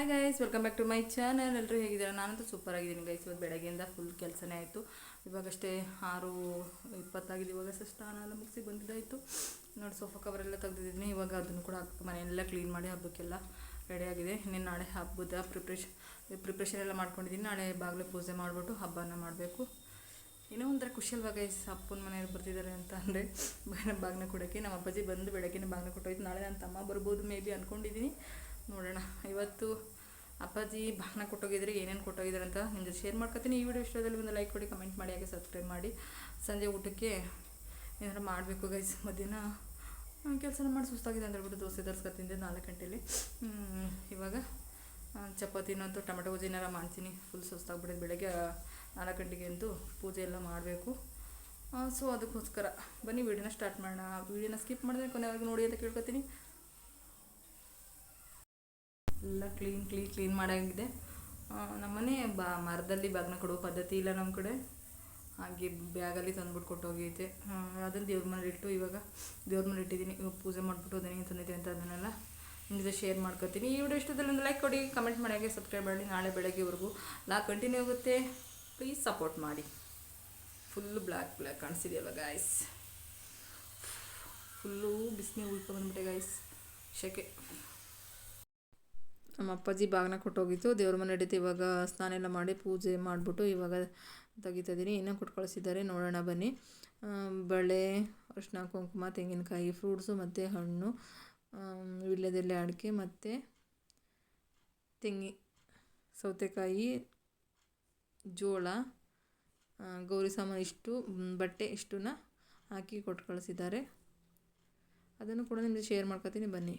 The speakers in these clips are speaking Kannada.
Hi guys welcome back to my channel ಎಲ್ಲರೂ ಹೇಗಿದ್ದೀರಾ? ನಾನಂತೂ ಸೂಪರ್ ಆಗಿದ್ದೀನಿ ಗೈಸ್ ಇವತ್ತು ಬೆಳಗ್ಗೆಯಿಂದ ಫುಲ್ ಕೆಲಸನೇ ಆಯಿತು. ಇವಾಗಷ್ಟೇ ಆರು ಇಪ್ಪತ್ತಾಗಿದೆ. ಇವಾಗ ಸ್ನಾನ ಎಲ್ಲ ಮುಗಿಸಿ ಬಂದಿದ್ದಾಯಿತು. ನೋಡಿ ಸೋಫಾ ಕವರೆಲ್ಲ ತೆಗೆದಿದ್ದೀನಿ. ಇವಾಗ ಅದನ್ನು ಕೂಡ ಮನೆಯೆಲ್ಲ ಕ್ಲೀನ್ ಮಾಡಿ ಹಬ್ಬಕ್ಕೆಲ್ಲ ರೆಡಿಯಾಗಿದೆ ಇನ್ನೇನು ನಾಳೆ ಹಬ್ಬದ ಪ್ರಿಪ್ರೇಷನ್ ಪ್ರಿಪ್ರೇಷನ್ ಎಲ್ಲ ಮಾಡ್ಕೊಂಡಿದ್ದೀನಿ. ನಾಳೆ ಬಾಗಿಲು ಪೂಜೆ ಮಾಡಿಬಿಟ್ಟು ಹಬ್ಬನ ಮಾಡಬೇಕು. ಏನೋ ಒಂಥರ ಖುಷಿ ಅಲ್ವಾ ಗೈಸ್ ಅಪ್ಪನ ಮನೆಯವ್ರು ಬರ್ತಿದ್ದಾರೆ ಅಂತ ಅಂದರೆ ಬಾಗಿನ ಕೊಡೋಕ್ಕೆ. ನಮ್ಮ ಅಪ್ಪಾಜಿ ಬಂದು ಬೆಳಗ್ಗೆ ಬಾಗಿನ ಕೊಟ್ಟೋಯ್ತು. ನಾಳೆ ನನ್ನ ತಮ್ಮ ಬರ್ಬೋದು ಮೇ ಬಿ ಅಂದ್ಕೊಂಡಿದ್ದೀನಿ ನೋಡೋಣ. ಇವತ್ತು ಅಪ್ಪಾಜಿ ಬಾಗಿನ ಕೊಟ್ಟೋಗಿದ್ರೆ ಏನೇನು ಕೊಟ್ಟೋಗಿದ್ರೆ ಅಂತ ಜೊತೆ ಶೇರ್ ಮಾಡ್ಕೊತೀನಿ. ಈ ವಿಡಿಯೋ ಇಷ್ಟದಲ್ಲಿ ಒಂದು ಲೈಕ್ ಕೊಡಿ ಕಮೆಂಟ್ ಮಾಡಿ ಹಾಗೆ ಸಬ್ಸ್ಕ್ರೈಬ್ ಮಾಡಿ. ಸಂಜೆ ಊಟಕ್ಕೆ ಏನಾರು ಮಾಡಬೇಕು ಗೈಸ್ ಮಧ್ಯಾಹ್ನ. ಕೆಲಸನ ಮಾಡಿ ಸುಸ್ತಾಗಿದೆ ಅಂತ ಹೇಳ್ಬಿಟ್ಟು ದೋಸೆ ತರಿಸ್ಕೊತಿದ್ದೆ ನಾಲ್ಕು ಹ್ಮ್, ಇವಾಗ ಚಪಾತಿ ಚಪಾತಿನೂ ಅಂತೂ ಟೊಮೆಟೊ ಗೊಜ್ಜು ಏನಾರ ಮಾಡ್ತೀನಿ. ಫುಲ್ ಸುಸ್ತಾಗ್ಬಿಡೋದು ಬೆಳಗ್ಗೆ ನಾಲ್ಕು ಗಂಟೆಗೆ ಅಂತೂ ಪೂಜೆ ಎಲ್ಲ ಮಾಡಬೇಕು. ಸೊ ಅದಕ್ಕೋಸ್ಕರ ಬನ್ನಿ ವೀಡಿಯೋನ ಸ್ಟಾರ್ಟ್ ಮಾಡೋಣ. ವೀಡಿಯೋನ ಸ್ಕಿಪ್ ಮಾಡಿದ್ರೆ ಕೊನೆವರೆಗೂ ನೋಡಿ ಅಂತ ಕೇಳ್ಕೊತೀನಿ. ಎಲ್ಲ ಕ್ಲೀನ್ ಕ್ಲೀನ್ ಕ್ಲೀನ್ ಮಾಡಾಗಿದೆ. ನಮ್ಮನೆ ಬಾ, ಮರದಲ್ಲಿ ಬಾಗಿನ ಕೊಡುವ ಪದ್ಧತಿ ಇಲ್ಲ ನಮ್ಮ ಕಡೆ. ಹಾಗೆ ಬ್ಯಾಗಲ್ಲಿ ತಂದ್ಬಿಟ್ಟು ಕೊಟ್ಟೋಗೈತೆ ಅದನ್ನು ದೇವ್ರ ಮನೇಲಿ ಇಟ್ಟು ಇವಾಗ ದೇವ್ರ ಮನೇಲಿ ಇಟ್ಟಿದ್ದೀನಿ. ಪೂಜೆ ಮಾಡಿಬಿಟ್ಟು ಅದನ್ನೇನು ತಂದಿದೆ ಅಂತ ಅದನ್ನೆಲ್ಲ ನಿಮ್ಮ ಶೇರ್ ಮಾಡ್ಕೊತೀನಿ. ಈ ವಿಡಿಯೋ ಇಷ್ಟದಲ್ಲಿ ಒಂದು ಲೈಕ್ ಕೊಡಿ ಕಮೆಂಟ್ ಮಾಡಿ ಸಬ್ಸ್ಕ್ರೈಬ್ ಮಾಡಿ. ನಾಳೆ ಬೆಳಗ್ಗೆವರೆಗೂ ಲಾ ಕಂಟಿನ್ಯೂ ಆಗುತ್ತೆ. ಪ್ಲೀಸ್ ಸಪೋರ್ಟ್ ಮಾಡಿ. ಫುಲ್ಲು ಬ್ಲ್ಯಾಕ್ ಬ್ಲ್ಯಾಕ್ ಕಾಣಿಸ್ತಿದೆಯಲ್ಲ ಗಾಯ್ಸ್ ಫುಲ್ಲು ಬಿಸಿನೀರು ಉಳ್ಕೊ ಬಂದ್ಬಿಟ್ಟೆ ಗಾಯ್ಸ್ ಶೆಕೆ. ನಮ್ಮ ಅಪ್ಪಾಜಿ ಬಾಗಿನ ಕೊಟ್ಟೋಗಿತ್ತು. ದೇವ್ರ ಮನೆ ಹಿಡಿತು ಇವಾಗ ಸ್ನಾನ ಎಲ್ಲ ಮಾಡಿ ಪೂಜೆ ಮಾಡಿಬಿಟ್ಟು ಇವಾಗ ತೆಗಿತಾ ಇದ್ದೀನಿ ಇನ್ನೂ ಕೊಟ್ಟು ಕಳಿಸಿದ್ದಾರೆ ನೋಡೋಣ, ಬನ್ನಿ. ಬಳೆ ಅರಿಶಿನ ಕುಂಕುಮ, ತೆಂಗಿನಕಾಯಿ, ಫ್ರೂಟ್ಸು ಮತ್ತು ಹಣ್ಣು ವೀಳ್ಯದೆಲೆ ಅಡಿಕೆ ಮತ್ತು ತೆಂಗಿ, ಸೌತೆಕಾಯಿ, ಜೋಳ ಗೌರಿ ಸಾಮಾನು ಇಷ್ಟು ಬಟ್ಟೆ ಇಷ್ಟನ್ನ ಹಾಕಿ ಕೊಟ್ಟು ಕಳಿಸಿದ್ದಾರೆ ಅದನ್ನು ಕೂಡ ನಿಮಗೆ ಶೇರ್ ಮಾಡ್ಕೊತೀನಿ. ಬನ್ನಿ.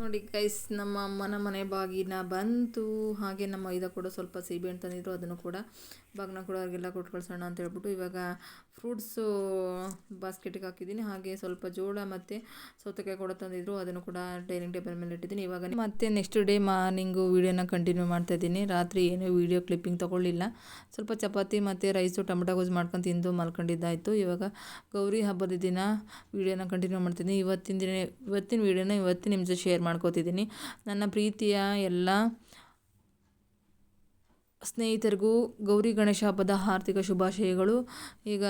ನೋಡಿ ಗೈಸ್ ನಮ್ಮ ಅಮ್ಮನ ಮನೆ ಬಾಗಿನ ಬಂತು. ಹಾಗೆ ನಮ್ಮ ಇದ ಕೂಡ ಸ್ವಲ್ಪ ಸೀಬೆಹಣ್ಣು ತಂದಿದ್ರು, ಅದನ್ನು ಕೂಡ ಬಾಗಿನ ಕೂಡ ಅವ್ರಿಗೆಲ್ಲ ಕೊಟ್ಟು ಕಳ್ಸೋಣ ಅಂತ ಹೇಳ್ಬಿಟ್ಟು ಇವಾಗ ಫ್ರೂಟ್ಸು ಬಾಸ್ಕೆಟಿಗೆ ಹಾಕಿದ್ದೀನಿ. ಹಾಗೆ ಸ್ವಲ್ಪ ಜೋಳ ಮತ್ತು ಸೌತೆಕಾಯಿ ಕೂಡ ತಂದಿದ್ರು. ಅದನ್ನು ಕೂಡ ಡೈನಿಂಗ್ ಟೇಬಲ್ ಮೇಲೆ ಇಟ್ಟಿದ್ದೀನಿ. ಇವಾಗ ಮತ್ತೆ ನೆಕ್ಸ್ಟ್ ಡೇ ಮಾರ್ನಿಂಗು ವೀಡಿಯೋನ ಕಂಟಿನ್ಯೂ ಮಾಡ್ತಾ ಇದ್ದೀನಿ. ರಾತ್ರಿ ಏನೂ ವೀಡಿಯೋ ಕ್ಲಿಪ್ಪಿಂಗ್ ತೊಗೊಳ್ಳಿಲ್ಲ. ಸ್ವಲ್ಪ ಚಪಾತಿ ಮತ್ತು ರೈಸು ಟೊಮೆಟೊ ಗೋಜ್ ಮಾಡ್ಕೊಂಡು ತಿಂದು ಮಲ್ಕೊಂಡಿದ್ದಾಯಿತು. ಇವಾಗ ಗೌರಿ ಹಬ್ಬದ ದಿನ ವೀಡಿಯೋನ ಕಂಟಿನ್ಯೂ ಮಾಡ್ತೀನಿ ಇವತ್ತಿನ ದಿನ ಇವತ್ತಿನ ವೀಡಿಯೋನ ಇವತ್ತಿನ ನಿಮ್ಮ ಜೊತೆ ಶೇರ್ ಮಾಡ್ಕೋತಿದ್ದೀನಿ. ನನ್ನ ಪ್ರೀತಿಯ ಎಲ್ಲ ಸ್ನೇಹಿತರಿಗೂ ಗೌರಿ ಗಣೇಶ ಹಬ್ಬದ ಆರ್ಥಿಕ ಶುಭಾಶಯಗಳು. ಈಗ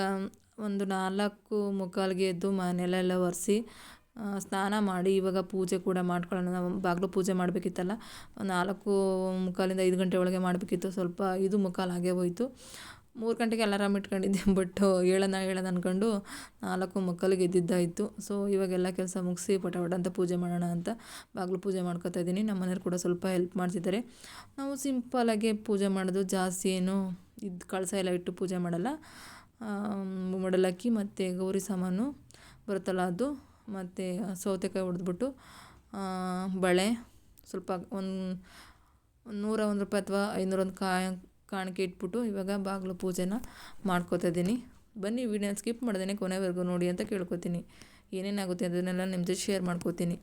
ಒಂದು ನಾಲ್ಕು ಮುಕ್ಕಾಲಿಗೆ ಎದ್ದು ಮನೆಯಲ್ಲೆಲ್ಲ ಒರೆಸಿ ಸ್ನಾನ ಮಾಡಿ ಇವಾಗ ಪೂಜೆ ಕೂಡ ಮಾಡ್ಕೊಳ್ಳೋಣ. ನಾವು ಬಾಗಿಲು ಪೂಜೆ ಮಾಡಬೇಕಿತ್ತಲ್ಲ, ನಾಲ್ಕು ಮುಕ್ಕಾಲಿಂದ ಐದು ಗಂಟೆ ಒಳಗೆ ಮಾಡಬೇಕಿತ್ತು. ಸ್ವಲ್ಪ ಐದು ಮುಕ್ಕಾಲು ಹಾಗೆ ಹೋಯಿತು. ಮೂರು ಗಂಟೆಗೆ ಅಲಾರಾಮ್ ಇಟ್ಕೊಂಡಿದ್ದೆ ಬಟ್ ಹೇಳೋಣ ಹೇಳೋಣ ಅಂದ್ಕೊಂಡು ನಾಲ್ಕು ಮಕ್ಕಳಿಗೆ ಎದ್ದಿದ್ದಾಯಿತು. ಸೊ ಇವಾಗೆಲ್ಲ ಕೆಲಸ ಮುಗಿಸಿ ಪಟಾಪಟ ಅಂತ ಪೂಜೆ ಮಾಡೋಣ ಅಂತ ಬಾಗಿಲು ಪೂಜೆ ಮಾಡ್ಕೊತಾ ಇದ್ದೀನಿ. ನಮ್ಮ ಮನೆಯವ್ರು ಕೂಡ ಸ್ವಲ್ಪ ಹೆಲ್ಪ್ ಮಾಡ್ತಿದ್ದಾರೆ. ನಾವು ಸಿಂಪಲಾಗಿ ಪೂಜೆ ಮಾಡೋದು, ಜಾಸ್ತಿ ಏನು ಇದು ಕಳಸ ಎಲ್ಲ ಇಟ್ಟು ಪೂಜೆ ಮಾಡಲ್ಲ. ಮಡಲಕ್ಕಿ ಮತ್ತು ಗೌರಿ ಸಾಮಾನು ಬರುತ್ತಲ್ಲ ಅದು, ಮತ್ತು ಸೌತೆಕಾಯಿ ಹೊಡೆದ್ಬಿಟ್ಟು ಬಳೆ ಸ್ವಲ್ಪ ಒಂದು ಒಂದು ನೂರ ಒಂದು ರೂಪಾಯಿ ಅಥವಾ ಐನೂರೊಂದು ಕಾಯಿ ಕಾಣಿಕೆ ಇಟ್ಬಿಟ್ಟು ಇವಾಗ ಬಾಗಿಲು ಪೂಜೆನ ಮಾಡ್ಕೋತಾ ಇದ್ದೀನಿ. ಬನ್ನಿ, ವೀಡಿಯೋನ ಸ್ಕಿಪ್ ಮಾಡ್ದೇನೆ ಕೊನೆವರೆಗೂ ನೋಡಿ ಅಂತ ಕೇಳ್ಕೊತೀನಿ. ಏನೇನಾಗುತ್ತೆ ಅದನ್ನೆಲ್ಲ ನಿಮ್ಮ ಜೊತೆ ಶೇರ್ ಮಾಡ್ಕೋತೀನಿ.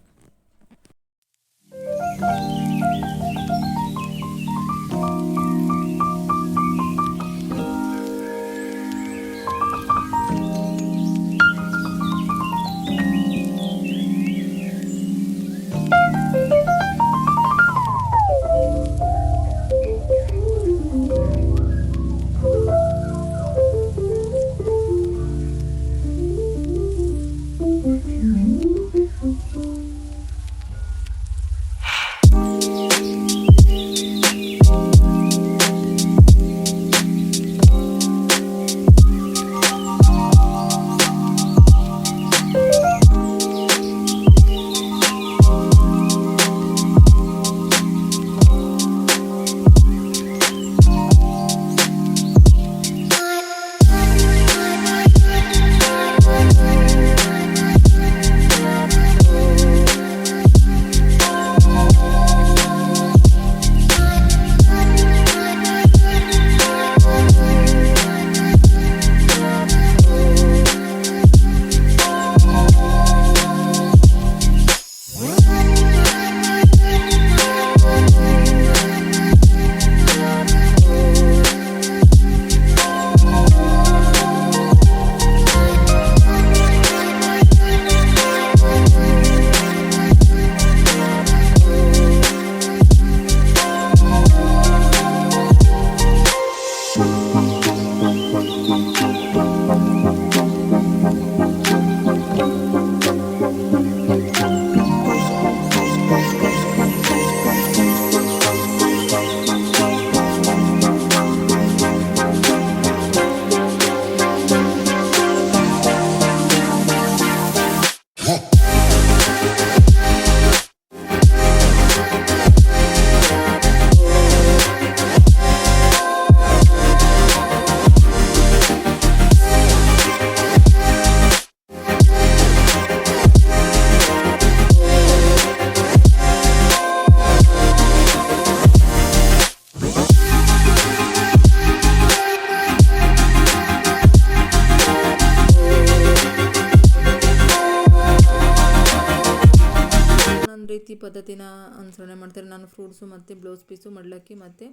ಪದ್ಧತಿನ ಅನುಸರಣೆ ಮಾಡ್ತಾರೆ. ನಾನು ಫ್ರೂಟ್ಸು ಮತ್ತು ಬ್ಲೌಸ್ ಪೀಸು ಮಡ್ಲಕ್ಕಿ ಮತ್ತು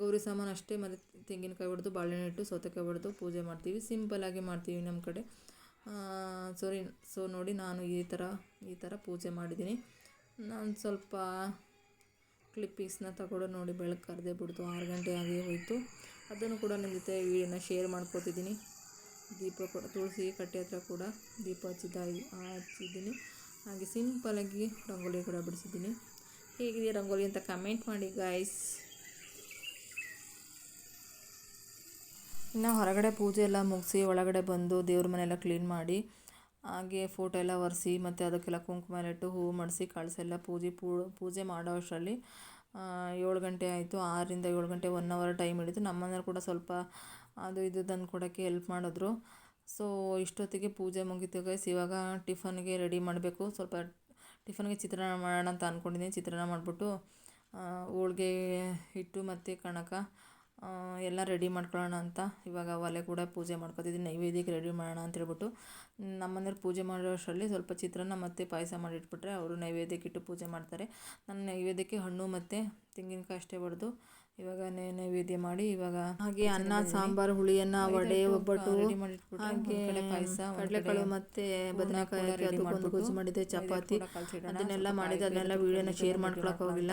ಗೌರಿ ಸಾಮಾನು ಅಷ್ಟೇ. ಮತ್ತು ತೆಂಗಿನಕಾಯಿ ಹೊಡೆದು ಬಾಳೆಹಣ್ಣು ಇಟ್ಟು ಸೌತೆಕಾಯಿ ಹೊಡೆದು ಪೂಜೆ ಮಾಡ್ತೀವಿ. ಸಿಂಪಲಾಗಿ ಮಾಡ್ತೀವಿ ನಮ್ಮ ಕಡೆ. ಸಾರಿ ಸೊ ನೋಡಿ ನಾನು ಈ ಥರ ಈ ಥರ ಪೂಜೆ ಮಾಡಿದ್ದೀನಿ. ನಾನು ಸ್ವಲ್ಪ ಕ್ಲಿಪ್ಪಿಂಗ್ಸ್ನ ತಗೊಂಡು ನೋಡಿ ಬೆಳಗ್ಗೆ ಕರೆದೇ ಬಿಡ್ತು ಆರು ಗಂಟೆ ಆಗಿ ಹೋಯಿತು. ಅದನ್ನು ಕೂಡ ನಿಮ್ಮ ಜೊತೆ ವೀಡಿಯೋನ ಶೇರ್ ಮಾಡ್ಕೋತಿದ್ದೀನಿ. ದೀಪ ಕೂಡ, ತುಳಸಿ ಕಟ್ಟೆ ಹತ್ರ ಕೂಡ ದೀಪ ಹಚ್ಚಿದ್ದ ಹಚ್ಚಿದ್ದೀನಿ. ಹಾಗೆ ಸಿಂಪಲಾಗಿ ರಂಗೋಲಿ ಕೂಡ ಬಿಡಿಸಿದ್ದೀನಿ. ಹೇಗಿದೆ ರಂಗೋಲಿ ಅಂತ ಕಮೆಂಟ್ ಮಾಡಿ ಗಾಯ್ಸ್ ಇನ್ನು ಹೊರಗಡೆ ಪೂಜೆ ಎಲ್ಲ ಮುಗಿಸಿ ಒಳಗಡೆ ಬಂದು ದೇವ್ರ ಮನೆಯೆಲ್ಲ ಕ್ಲೀನ್ ಮಾಡಿ, ಹಾಗೆ ಫೋಟೋ ಎಲ್ಲ ಒರೆಸಿ, ಮತ್ತು ಅದಕ್ಕೆಲ್ಲ ಕುಂಕುಮ ಇಟ್ಟು ಹೂವು ಮಾಡಿಸಿ, ಕಳಸೆಲ್ಲ ಪೂಜೆ ಪೂಜೆ ಮಾಡೋ ಅಷ್ಟರಲ್ಲಿ ಏಳು ಗಂಟೆ ಆಯಿತು. ಆರರಿಂದ ಏಳು ಗಂಟೆ ಒನ್ ಅವರ್ ಟೈಮ್ ಹಿಡಿತು ನಮ್ಮನೇಲಿ ಕೂಡ ಸ್ವಲ್ಪ ಅದು ಇದು ತಂದು ಕೊಡೋಕ್ಕೆ ಹೆಲ್ಪ್ ಮಾಡಿದ್ರು. ಸೊ ಇಷ್ಟೊತ್ತಿಗೆ ಪೂಜೆ ಮುಗೀತು ಗೈಸ್ ಇವಾಗ ಟಿಫನ್ಗೆ ರೆಡಿ ಮಾಡಬೇಕು. ಸ್ವಲ್ಪ ಟಿಫನ್ಗೆ ಚಿತ್ರಾನ್ನ ಮಾಡೋಣ ಅಂತ ಅಂದ್ಕೊಂಡಿದ್ದೀನಿ ಚಿತ್ರಾನ್ನ ಮಾಡಿಬಿಟ್ಟು ಹೋಳಿಗೆ ಹಿಟ್ಟು ಮತ್ತು ಕಣಕ ಎಲ್ಲ ರೆಡಿ ಮಾಡ್ಕೊಳ್ಳೋಣ ಅಂತ ಇವಾಗ ಒಲೆ ಕೂಡ ಪೂಜೆ ಮಾಡ್ಕೊತಿದ್ದೀನಿ. ನೈವೇದ್ಯಕ್ಕೆ ರೆಡಿ ಮಾಡೋಣ ಅಂತ ಹೇಳ್ಬಿಟ್ಟು. ನಮ್ಮ ಮನೆಯವ್ರು ಪೂಜೆ ಮಾಡೋ ಅಷ್ಟರಲ್ಲಿ ಸ್ವಲ್ಪ ಚಿತ್ರಾನ್ನ ಮತ್ತು ಪಾಯಸ ಮಾಡಿಟ್ಬಿಟ್ರೆ ಅವರು ನೈವೇದ್ಯಕ್ಕೆ ಇಟ್ಟು ಪೂಜೆ ಮಾಡ್ತಾರೆ. ನಾನು ನೈವೇದ್ಯಕ್ಕೆ ಹಣ್ಣು ಮತ್ತು ತೆಂಗಿನಕಾಯಿ ಅಷ್ಟೇ ಹೊಡೆದು ಇವಾಗ ನೈವೇದ್ಯ ಮಾಡಿ ಇವಾಗ ಹಾಗೆ ಅನ್ನ ಸಾಂಬಾರ್ ಹುಳಿಯನ್ನ ವಡೆ ಒಬ್ಬಟ್ಟು ಹಾಗೆ ಪಾಯಸ ಕಡಲೆಕಾಳು ಮತ್ತೆ ಬದನೆಕಾಯಿ ಅದಕ್ಕೊಂದು ಗೊಜ್ಜು ಮಾಡಿದೆ ಚಪಾತಿ. ಅದನ್ನೆಲ್ಲ ಮಾಡಿದೆ ಅದನ್ನೆಲ್ಲ ವಿಡಿಯೋನ ಶೇರ್ ಮಾಡ್ಕೊಳಕ್ಕೆ ಹೋಗಿಲ್ಲ.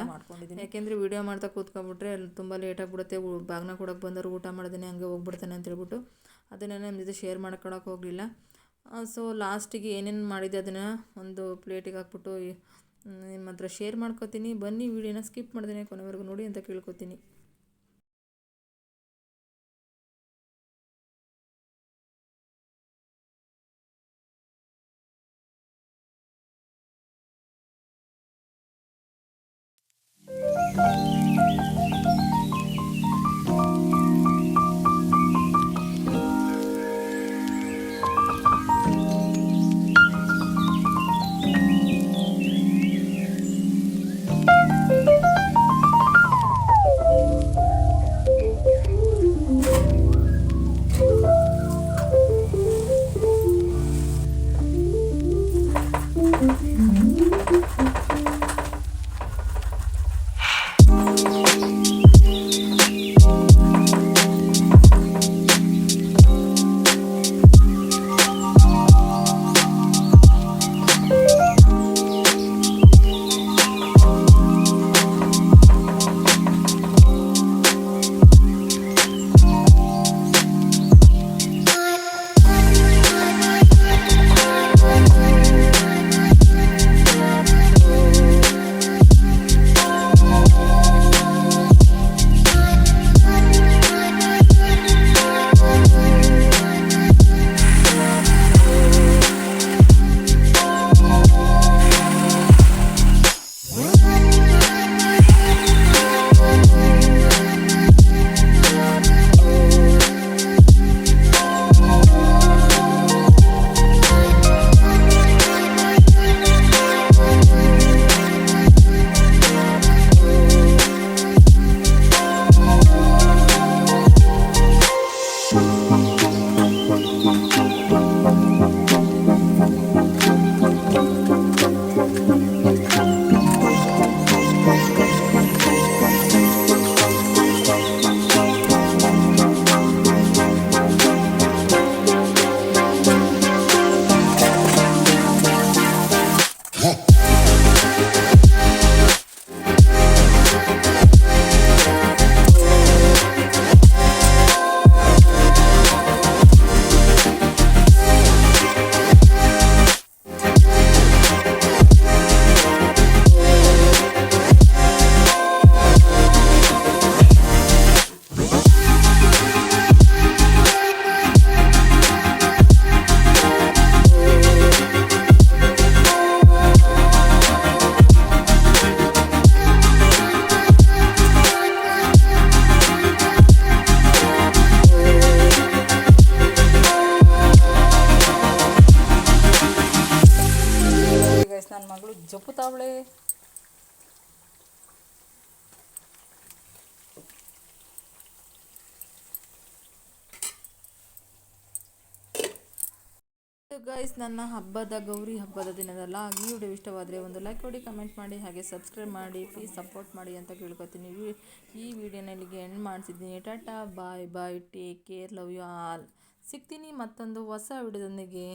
ಯಾಕೆಂದ್ರೆ ವಿಡಿಯೋ ಮಾಡ್ತಾ ಕೂತ್ಕೊಂಡ್ಬಿಟ್ರೆ ತುಂಬಾ ಲೇಟ್ ಆಗಿಬಿಡುತ್ತೆ ಬಾಗ್ನ ಕೊಡಕ್ಕೆ ಬಂದವರು ಊಟ ಮಾಡಿದಾನೆ ಹಂಗೆ ಹೋಗ್ಬಿಡ್ತಾನೆ ಅಂತ ಹೇಳ್ಬಿಟ್ಟು ಅದನ್ನೆಲ್ಲ ನಮ್ಮ ಜೊತೆ ಶೇರ್ ಮಾಡ್ಕೊಳಕ್ಕೆ ಹೋಗಲಿಲ್ಲ. ಸೊ ಲಾಸ್ಟಿಗೆ ಏನೇನು ಮಾಡಿದೆ ಅದನ್ನು ಒಂದು ಪ್ಲೇಟಿಗೆ ಹಾಕ್ಬಿಟ್ಟು ನಿಮ್ಮ ಹತ್ರ ಶೇರ್ ಮಾಡ್ಕೋತೀನಿ. ಬನ್ನಿ ವಿಡಿಯೋನ ಸ್ಕಿಪ್ ಮಾಡ್ದೇನೆ ಕೊನೆವರೆಗೂ ನೋಡಿ ಅಂತ ಕೇಳ್ಕೊತೀನಿ. ಗೈಸ್ ನನ್ನ ಹಬ್ಬದ ಗೌರಿ ಹಬ್ಬದ ದಿನದಲ್ಲ, ಈ ವಿಡಿಯೋ ಇಷ್ಟವಾದರೆ ಒಂದು ಲೈಕ್ ಕೊಡಿ ಕಮೆಂಟ್ ಮಾಡಿ, ಹಾಗೆ ಸಬ್ಸ್ಕ್ರೈಬ್ ಮಾಡಿ ಪ್ಲೀಸ್ ಸಪೋರ್ಟ್ ಮಾಡಿ ಅಂತ ಕೇಳ್ಕೊತೀನಿ. ಈ ವಿಡಿಯೋನ ಇಲ್ಲಿಗೆ ಎಂಡ್ ಮಾಡ್ತಿದ್ದೀನಿ tata bye bye take care love you all ಸಿಗ್ತೀನಿ ಮತ್ತೊಂದು ಹೊಸ ವಿಡಿಯೋದೊಂದಿಗೆ.